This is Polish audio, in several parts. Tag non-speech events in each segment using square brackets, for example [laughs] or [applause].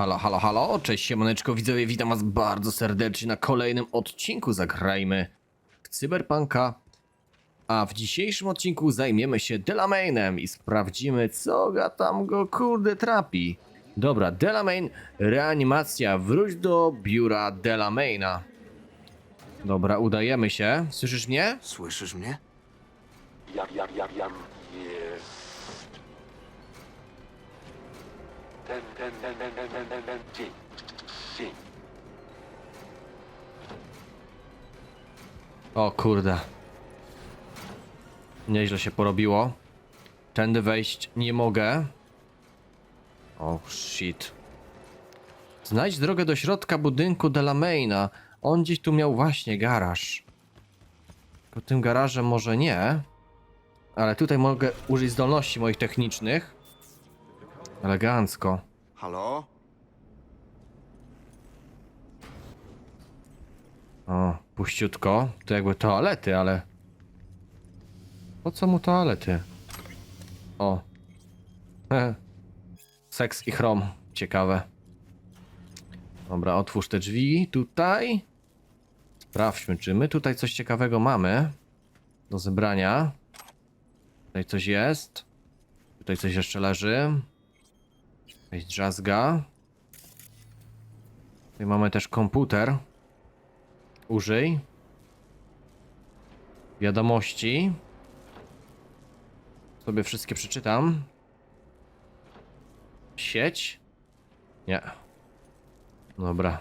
Halo, halo, halo, cześć siemaneczko widzowie, witam was bardzo serdecznie na kolejnym odcinku Zagrajmy w Cyberpunka. A w dzisiejszym odcinku zajmiemy się Delamainem i sprawdzimy co ga tam go kurde trapi. Dobra, Delamain, reanimacja, wróć do biura Delamaina. Dobra, udajemy się. Słyszysz mnie? Słyszysz mnie? Jam, jam, jam, jam. Jest. O kurde. Nieźle się porobiło. Tędy wejść nie mogę. O shit. Znajdź drogę do środka budynku Delamaina. On gdzieś tu miał właśnie garaż. Tylko tym garażem może nie. Ale tutaj mogę użyć zdolności moich technicznych. Elegancko. Halo? O, puściutko. To jakby toalety, ale... Po co mu toalety? O. He. Seks i chrom. Ciekawe. Dobra, otwórz te drzwi tutaj. Sprawdźmy, czy my tutaj coś ciekawego mamy. Do zebrania. Tutaj coś jest. Tutaj coś jeszcze leży. Jakaś drzazga. Tutaj mamy też komputer. Użyj. Wiadomości. Sobie wszystkie przeczytam. Sieć? Nie. Dobra.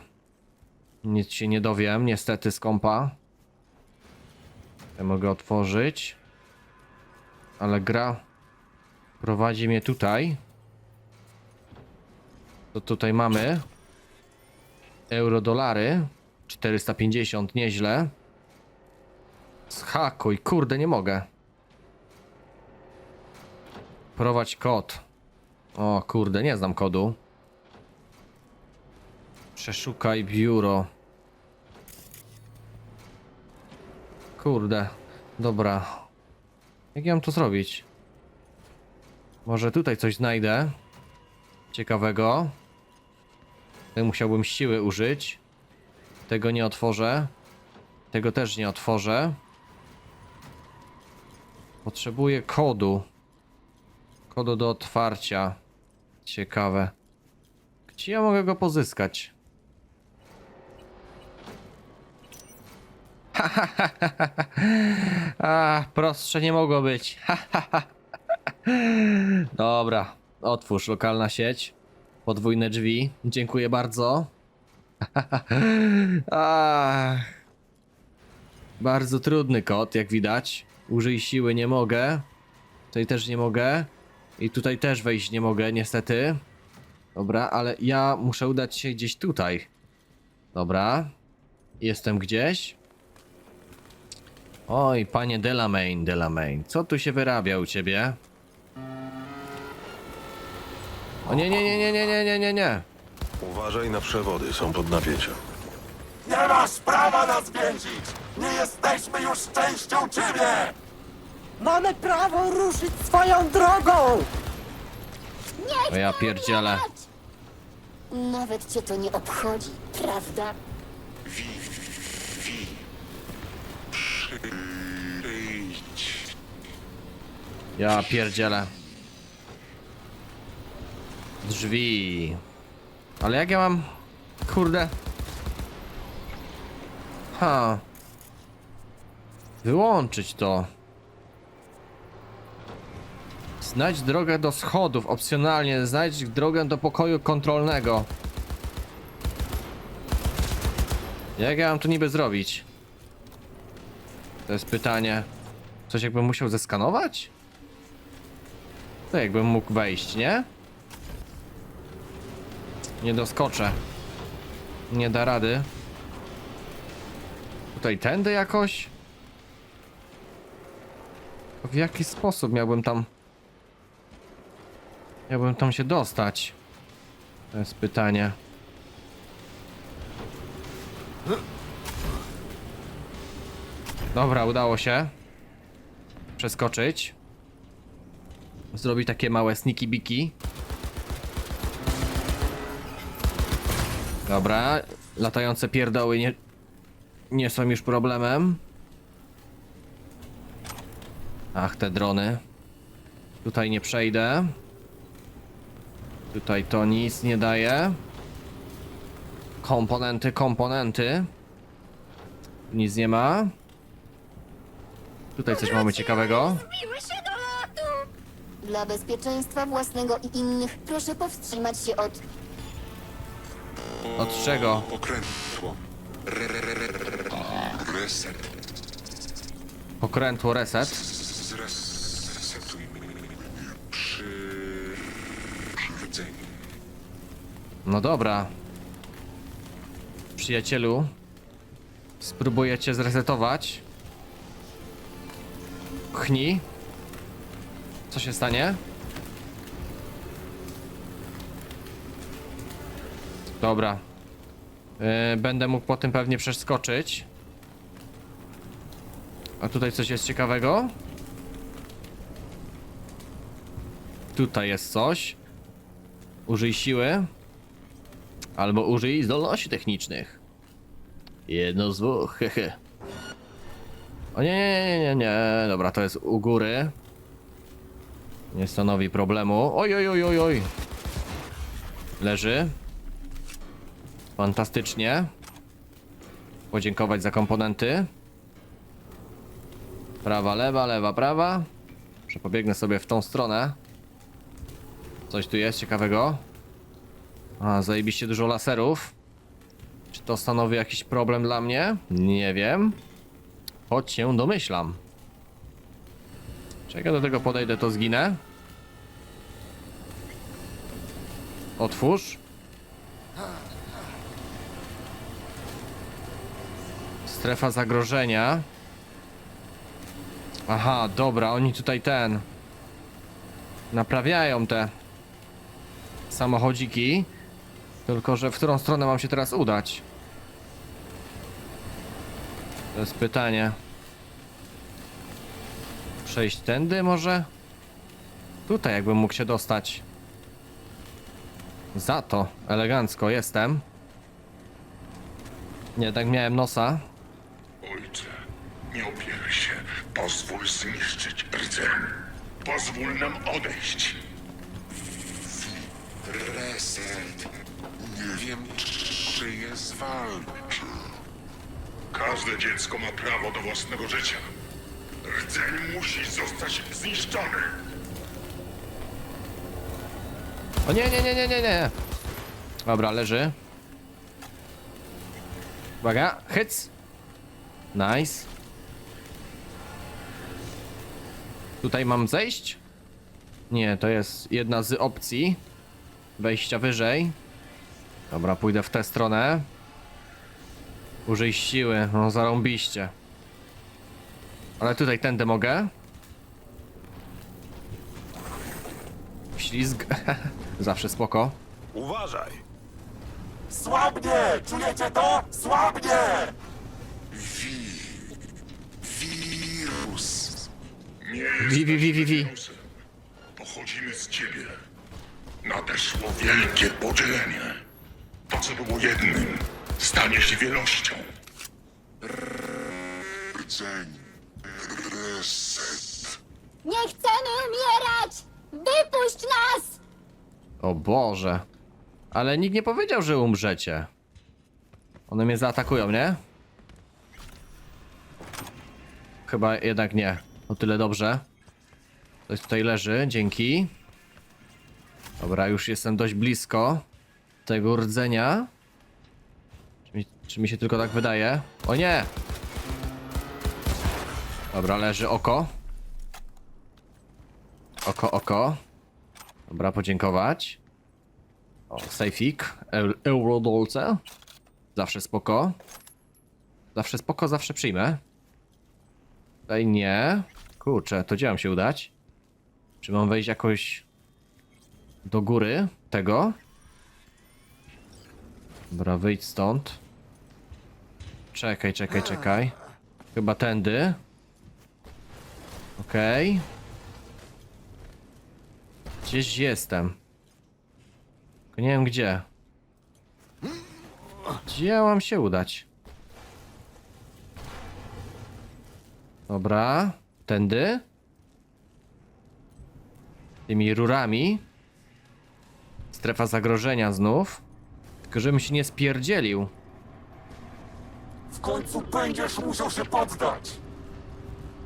Nic się nie dowiem, niestety z kompa. Ja mogę otworzyć. Ale gra prowadzi mnie tutaj. To tutaj mamy. Euro, dolary. 450, nieźle. Schakuj, kurde, nie mogę. Prowadź kod. O, kurde, nie znam kodu. Przeszukaj biuro. Kurde, dobra. Jak ja mam to zrobić? Może tutaj coś znajdę. Ciekawego. Musiałbym siły użyć. Tego nie otworzę. Tego też nie otworzę. Potrzebuję kodu. Kodu do otwarcia. Ciekawe. Gdzie ja mogę go pozyskać? A, prostsze nie mogło być. Dobra, otwórz lokalna sieć. Podwójne drzwi. Dziękuję bardzo. [laughs] Bardzo trudny kod, jak widać. Użyj siły nie mogę. Tutaj też nie mogę. I tutaj też wejść nie mogę, niestety. Dobra, ale ja muszę udać się gdzieś tutaj. Dobra. Jestem gdzieś. Oj, panie Delamain, Delamain. Co tu się wyrabia u ciebie? O nie, nie, nie, nie, nie, nie, nie, nie, nie. Uważaj na przewody, są pod napięciem. Nie masz prawa nas więzić! Nie jesteśmy już częścią ciebie! Mamy prawo ruszyć swoją drogą! O ja pierdzielę. Nawet cię to nie obchodzi, prawda? Ja pierdzielę. Drzwi. Ale jak ja mam... Kurde. Ha. Wyłączyć to. Znajdź drogę do schodów. Opcjonalnie znajdź drogę do pokoju kontrolnego. Jak ja mam to niby zrobić? To jest pytanie. Coś jakbym musiał zeskanować? To jakbym mógł wejść, nie? Nie doskoczę. Nie da rady. Tutaj tędy jakoś? W jaki sposób miałbym tam... Miałbym tam się dostać? To jest pytanie. Dobra, udało się. Przeskoczyć. Zrobić takie małe sniki biki. Dobra, latające pierdoły nie, nie są już problemem. Ach, te drony. Tutaj nie przejdę. Tutaj to nic nie daje. Komponenty, komponenty. Nic nie ma. Tutaj coś mamy ciekawego. Zbiły się do lotu! Dla bezpieczeństwa własnego i innych proszę powstrzymać się od... Od czego? Pokrętło. Reset. Pokrętło reset. Przy. No dobra. Przyjacielu. Spróbuję cię zresetować. Pchnij. Co się stanie? Dobra. Yy, będę mógł po tym pewnie przeskoczyć. A tutaj coś jest ciekawego? Tutaj jest coś. Użyj siły. Albo użyj zdolności technicznych. Jedno z dwóch, hehe. O nie, nie, nie, nie, dobra, to jest u góry. Nie stanowi problemu. Oj, oj, oj, oj, oj. Leży. Fantastycznie. Podziękować za komponenty. Prawa, lewa, lewa, prawa. Przepobiegnę sobie w tą stronę. Coś tu jest ciekawego. A, zajebiście dużo laserów. Czy to stanowi jakiś problem dla mnie? Nie wiem. Choć się domyślam. Ja do tego podejdę, to zginę? Otwórz. Strefa zagrożenia. Aha, dobra, oni tutaj ten. Naprawiają te samochodziki. Tylko, że w którą stronę mam się teraz udać? To jest pytanie. Przejść tędy może? Tutaj jakbym mógł się dostać. Za to elegancko jestem. Nie, tak miałem nosa. Nie opieraj się. Pozwól zniszczyć rdzeń. Pozwól nam odejść. Reset. Nie wiem, czy je zwalczy. Każde dziecko ma prawo do własnego życia. Rdzeń musi zostać zniszczony. O nie, nie, nie, nie, nie, nie. Dobra, leży. Uwaga, hyc. Nice. Tutaj mam zejść? Nie, to jest jedna z opcji. Wejścia wyżej. Dobra, pójdę w tę stronę. Użyj siły, no zarąbiście. Ale tutaj tędy mogę. Ślizg. [laughs] Zawsze spoko. Uważaj! Słabnie! Czujecie to? Słabnie! Wi, wi, wi, wi, wi. wirusem. Pochodzimy z ciebie. Nadeszło wielkie podzielenie. To, co było jednym, stanie się wielością. Rdzeń. Reset. Nie chcemy umierać! Wypuść nas! O Boże. Ale nikt nie powiedział, że umrzecie. One mnie zaatakują, nie? Chyba jednak nie. O tyle dobrze. Coś tutaj leży, dzięki. Dobra, już jestem dość blisko tego rdzenia. Czy mi, czy mi się tylko tak wydaje? O nie! Dobra, leży oko. Oko, oko. Dobra, podziękować. O, sejfik. Eu- Eurodolce. Zawsze spoko. Zawsze spoko, zawsze przyjmę. Tutaj nie. Kurczę, to gdzie mam się udać? Czy mam wejść jakoś do góry tego? Dobra, wyjdź stąd. Czekaj, czekaj, czekaj. Chyba tędy. Okej. Gdzieś jestem. Tylko nie wiem gdzie. Gdzie mam się udać? Dobra, tędy. Tymi rurami. Strefa zagrożenia znów. Tylko żebym się nie spierdzielił. W końcu będziesz musiał się poddać!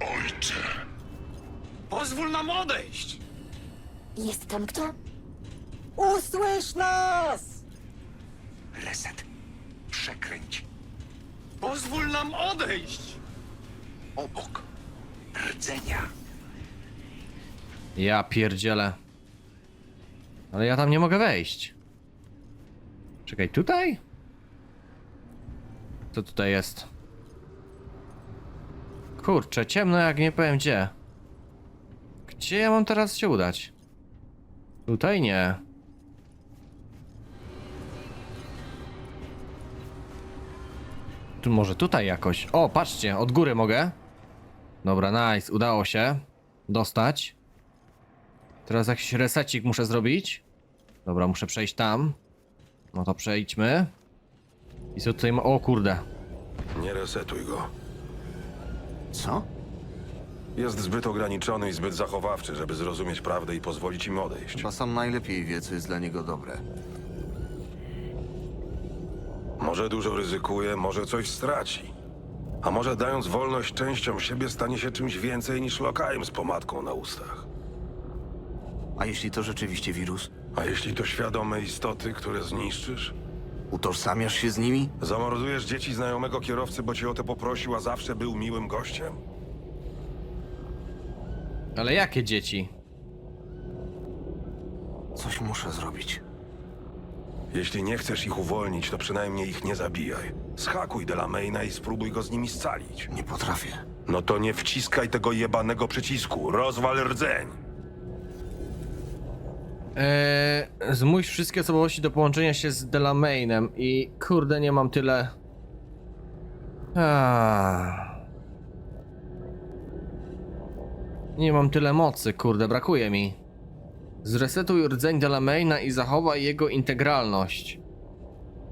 Ojcze, Pozwól nam odejść! Jest tam kto? Usłysz nas! Reset. Przekręć. Pozwól nam odejść! Obok. Rdzenia. Ja pierdzielę. Ale ja tam nie mogę wejść. Czekaj, tutaj? Co tutaj jest? Kurczę, ciemno jak nie powiem gdzie. Gdzie ja mam teraz się udać? Tutaj nie. Tu może tutaj jakoś. O, patrzcie, od góry mogę. Dobra, nice, udało się dostać. Teraz jakiś resecik muszę zrobić. Dobra, muszę przejść tam. No to przejdźmy. I co tutaj ma... O kurde. Nie resetuj go. Co? Jest zbyt ograniczony i zbyt zachowawczy, żeby zrozumieć prawdę i pozwolić im odejść. Chyba sam najlepiej wie, co jest dla niego dobre. Może dużo ryzykuje, może coś straci. A może dając wolność częściom siebie stanie się czymś więcej niż lokajem z pomadką na ustach. A jeśli to rzeczywiście wirus? A jeśli to świadome istoty, które zniszczysz? Utożsamiasz się z nimi? Zamordujesz dzieci znajomego kierowcy, bo cię o to poprosił, a zawsze był miłym gościem? Ale jakie dzieci? Coś muszę zrobić. Jeśli nie chcesz ich uwolnić, to przynajmniej ich nie zabijaj. Schakuj Delamaina i spróbuj go z nimi scalić. Nie potrafię. No to nie wciskaj tego jebanego przycisku. Rozwal rdzeń. Eee, zmuś wszystkie osobowości do połączenia się z Delamainem i kurde nie mam tyle... Ah. Nie mam tyle mocy, kurde, brakuje mi. Zresetuj rdzeń Delamaina i zachowaj jego integralność.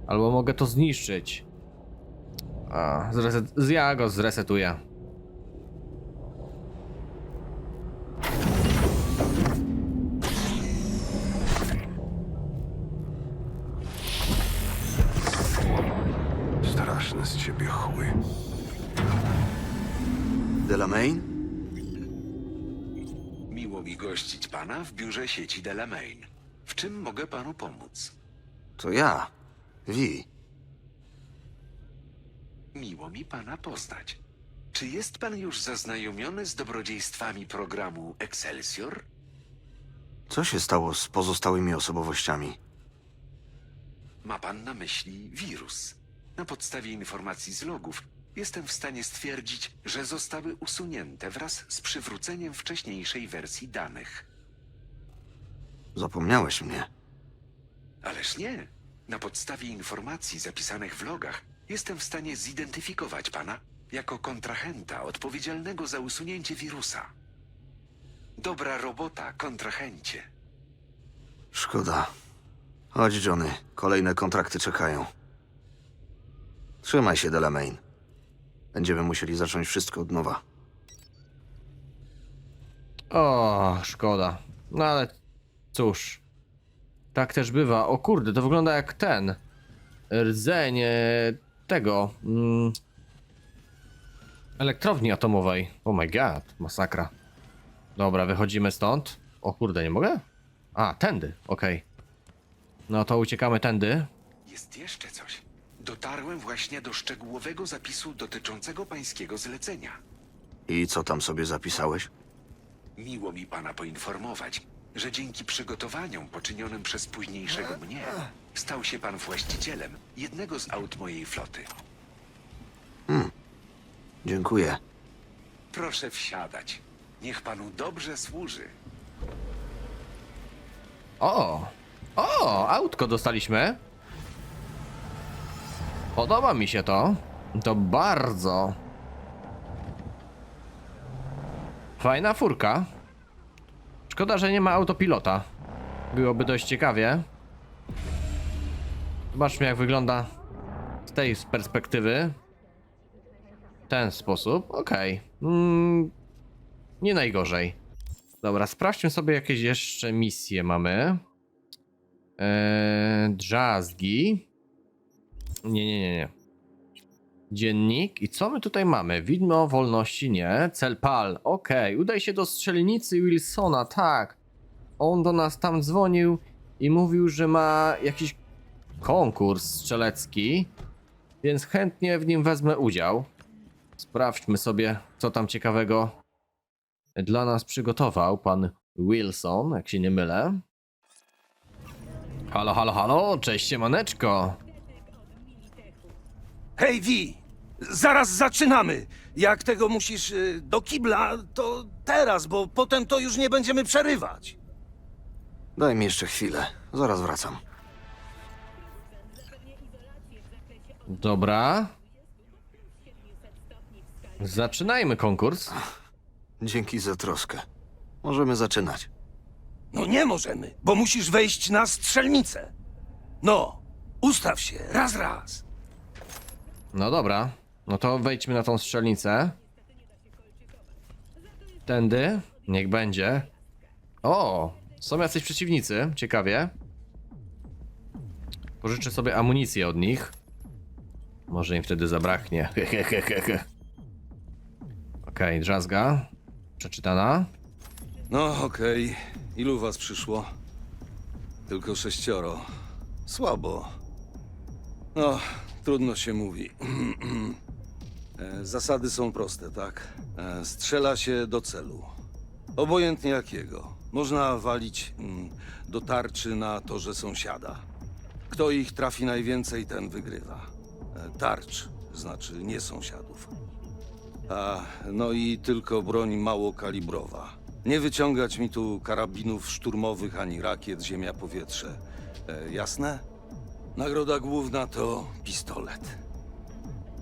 Albo mogę to zniszczyć. A, zreset... ja go zresetuję. W biurze sieci Delamain. W czym mogę panu pomóc? To ja. Wi. Miło mi pana poznać. Czy jest pan już zaznajomiony z dobrodziejstwami programu Excelsior? Co się stało z pozostałymi osobowościami? Ma pan na myśli wirus. Na podstawie informacji z logów jestem w stanie stwierdzić, że zostały usunięte wraz z przywróceniem wcześniejszej wersji danych. Zapomniałeś mnie. Ależ nie. Na podstawie informacji zapisanych w logach jestem w stanie zidentyfikować pana jako kontrahenta odpowiedzialnego za usunięcie wirusa. Dobra robota, kontrahencie. Szkoda. Chodź, Johnny. Kolejne kontrakty czekają. Trzymaj się, Delamain. Będziemy musieli zacząć wszystko od nowa. O, szkoda. No ale cóż. Tak też bywa. O kurde, to wygląda jak ten. Rdzeń tego. Mm, elektrowni atomowej. Oh my god, masakra. Dobra, wychodzimy stąd. O kurde, nie mogę? A, tędy, okej. No to uciekamy tędy. Jest jeszcze coś. Dotarłem właśnie do szczegółowego zapisu dotyczącego pańskiego zlecenia. I co tam sobie zapisałeś? Miło mi pana poinformować, że dzięki przygotowaniom poczynionym przez późniejszego mnie, stał się pan właścicielem jednego z aut mojej floty. Dziękuję. Proszę wsiadać. Niech panu dobrze służy. O! O! Autko dostaliśmy. Podoba mi się to. To bardzo. Fajna furka. Szkoda, że nie ma autopilota. Byłoby dość ciekawie. Zobaczmy jak wygląda z tej perspektywy, w ten sposób, okej. Mm, nie najgorzej. Dobra, sprawdźmy sobie jakieś jeszcze misje mamy. Eee, drzazgi. Nie, nie, nie, nie. Dziennik. I co my tutaj mamy? Widmo wolności, nie. Cel pal. Okej, udaj się do strzelnicy Wilsona, tak. On do nas tam dzwonił i mówił, że ma jakiś konkurs strzelecki, więc chętnie w nim wezmę udział. Sprawdźmy sobie, co tam ciekawego dla nas przygotował pan Wilson, jak się nie mylę. Halo, halo, halo, cześć siemaneczko. Hej, Wi! Zaraz zaczynamy! Jak tego musisz y, do kibla, to teraz, bo potem to już nie będziemy przerywać. Daj mi jeszcze chwilę. Zaraz wracam. Dobra. Zaczynajmy konkurs. Dzięki za troskę. Możemy zaczynać. No nie możemy, bo musisz wejść na strzelnicę. No, ustaw się, raz, raz. No dobra. No to wejdźmy na tą strzelnicę. Tędy. Niech będzie. O! Są jacyś przeciwnicy. Ciekawie. Pożyczę sobie amunicję od nich. Może im wtedy zabraknie. [laughs] Okej, drzazga. Przeczytana. No, okej. Ilu was przyszło? Tylko sześcioro. Słabo. No, trudno się mówi. [clears throat] E, Zasady są proste, tak? E, Strzela się do celu. Obojętnie jakiego. Można walić mm, do tarczy na torze sąsiada. Kto ich trafi najwięcej, ten wygrywa. E, Tarcz, znaczy nie sąsiadów. A, no i tylko broń małokalibrowa. Nie wyciągać mi tu karabinów szturmowych ani rakiet ziemia-powietrze. E, jasne? Nagroda główna to pistolet.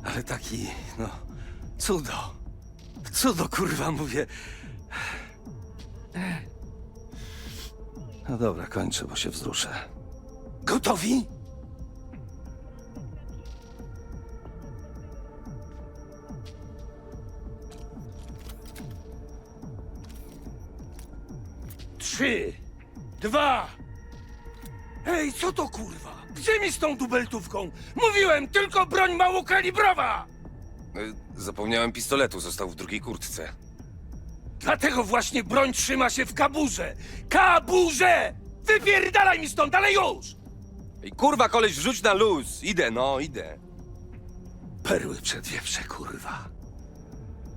Ale taki, no, cudo. Cudo, kurwa, mówię. No dobra, kończę, bo się wzruszę. Gotowi? Trzy, dwa. Ej, co to kurwa? Gdzie mi z tą dubeltówką? Mówiłem, tylko broń małokalibrowa! Zapomniałem pistoletu, został w drugiej kurtce. Dlatego właśnie broń trzyma się w kaburze! Kaburze! Wypierdalaj mi stąd, ale już! Ej, kurwa, koleś, rzuć na luz! Idę, no, idę. Perły przedwieprze, kurwa.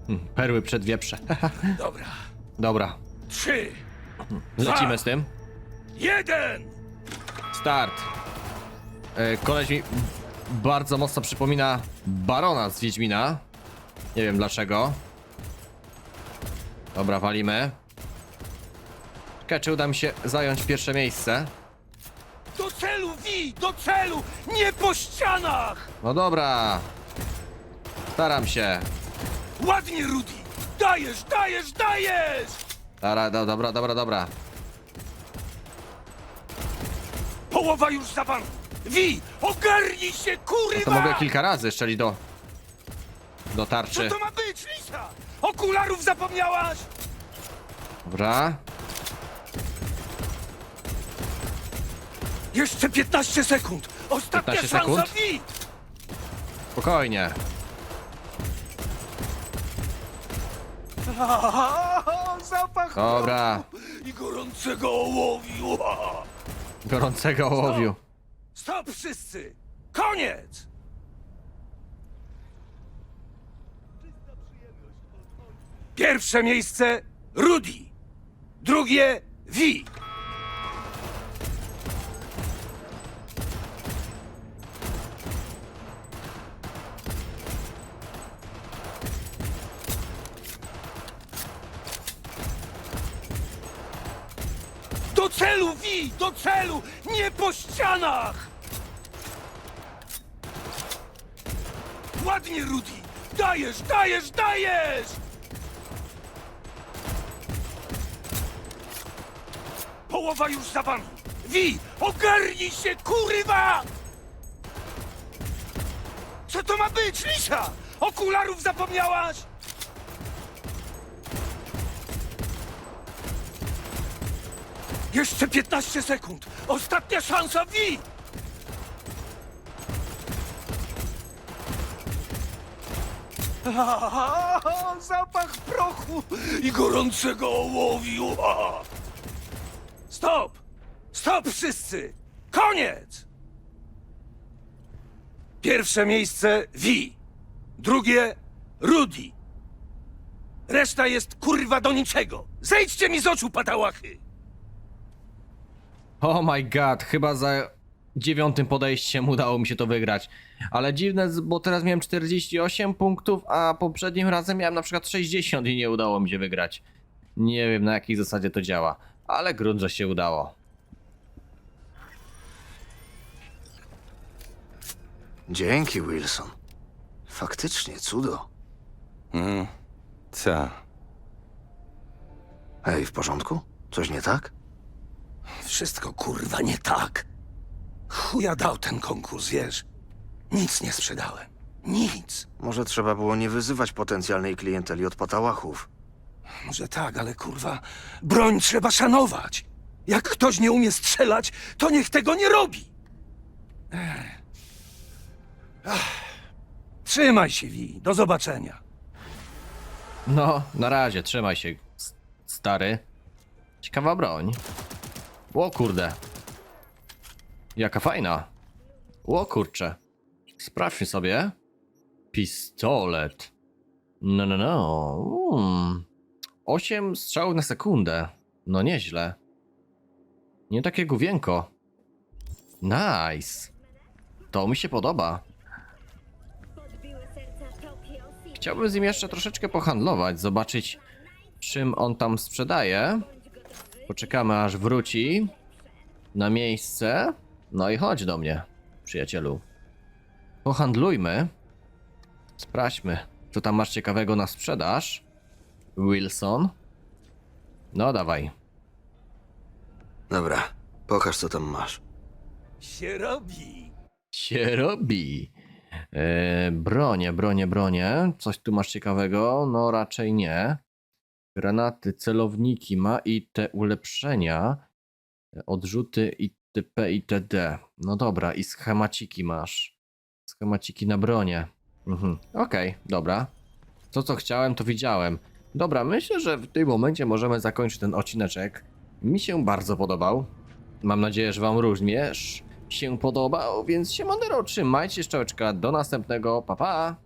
Hm, perły przed wieprze. [laughs] Dobra. Dobra. Trzy, Lecimy z tym. jeden! Start. E, koleś mi bardzo mocno przypomina Barona z Wiedźmina. Nie wiem dlaczego. Dobra, walimy. Czekaj, czy uda mi się zająć pierwsze miejsce. Do celu, Wi! Do celu! Nie po ścianach! No dobra. Staram się. Ładnie, Rudy! Dajesz, dajesz, dajesz! Dobra, do, dobra, dobra, dobra. Połowa już za wami! Wi! Ogarnij się, kurwa! To mogę kilka razy strzelić do... Do Co tarczy. to ma być, Lisa? Okularów zapomniałaś? Dobra. Jeszcze 15 sekund! Ostatnia 15 szansa, sekund? Wi! Spokojnie. [laughs] Zapach Dobra. i gorącego ołowiu! [laughs] Gorącego ołowiu. Stop wszyscy! Koniec! Pierwsze miejsce Rudy. Drugie Vi. Celu, Vi! Do celu! Nie po ścianach! Ładnie, Rudy! Dajesz, dajesz, dajesz! Połowa już za wami! Wi! Ogarnij się, kurwa! Co to ma być, Lisa? Okularów zapomniałaś? Jeszcze 15 sekund. Ostatnia szansa! A, [laughs] Zapach prochu i gorącego ołowiu. [laughs] Stop! Stop wszyscy! Koniec! Pierwsze miejsce Wi. Drugie Rudy. Reszta jest kurwa do niczego. Zejdźcie mi z oczu, patałachy! Oh my god, chyba za dziewiątym podejściem udało mi się to wygrać. Ale dziwne, bo teraz miałem 48 punktów, a poprzednim razem miałem na przykład 60 i nie udało mi się wygrać. Nie wiem na jakiej zasadzie to działa, ale grunt, że się udało. Dzięki, Wilson. Faktycznie, cudo. Hmm, co? Ej, w porządku? Coś nie tak? Wszystko kurwa nie tak. Chuja dał ten konkurs, wiesz? Nic nie sprzedałem. Nic. Może trzeba było nie wyzywać potencjalnej klienteli od patałachów. Może tak, ale kurwa, broń trzeba szanować. Jak ktoś nie umie strzelać, to niech tego nie robi. Ech. Ach. Trzymaj się, Wi. Do zobaczenia. No, na razie, trzymaj się, s- stary. Ciekawa broń. O kurde. Jaka fajna. O kurcze. Sprawdźmy sobie. Pistolet. No, no, no. Mm. 8 strzałów na sekundę. No nieźle. Nie takie główienko. Nice. To mi się podoba. Chciałbym z nim jeszcze troszeczkę pohandlować, zobaczyć czym on tam sprzedaje. Poczekamy aż wróci na miejsce. No i chodź do mnie, przyjacielu. Pohandlujmy. Sprawdźmy, co tam masz ciekawego na sprzedaż. Wilson. No dawaj. Dobra, pokaż co tam masz. Się robi. się robi. E, bronie, bronie, bronie. Coś tu masz ciekawego? No raczej nie. Granaty, celowniki ma i te ulepszenia. Odrzuty itp. itd. No dobra, i schemaciki masz. Schemaciki na bronie. Mhm. Okej, dobra. To co chciałem, to widziałem. Dobra, myślę, że w tym momencie możemy zakończyć ten odcineczek. Mi się bardzo podobał. Mam nadzieję, że wam również się podobał, więc siemandero, trzymajcie szczoczka, do następnego, pa pa!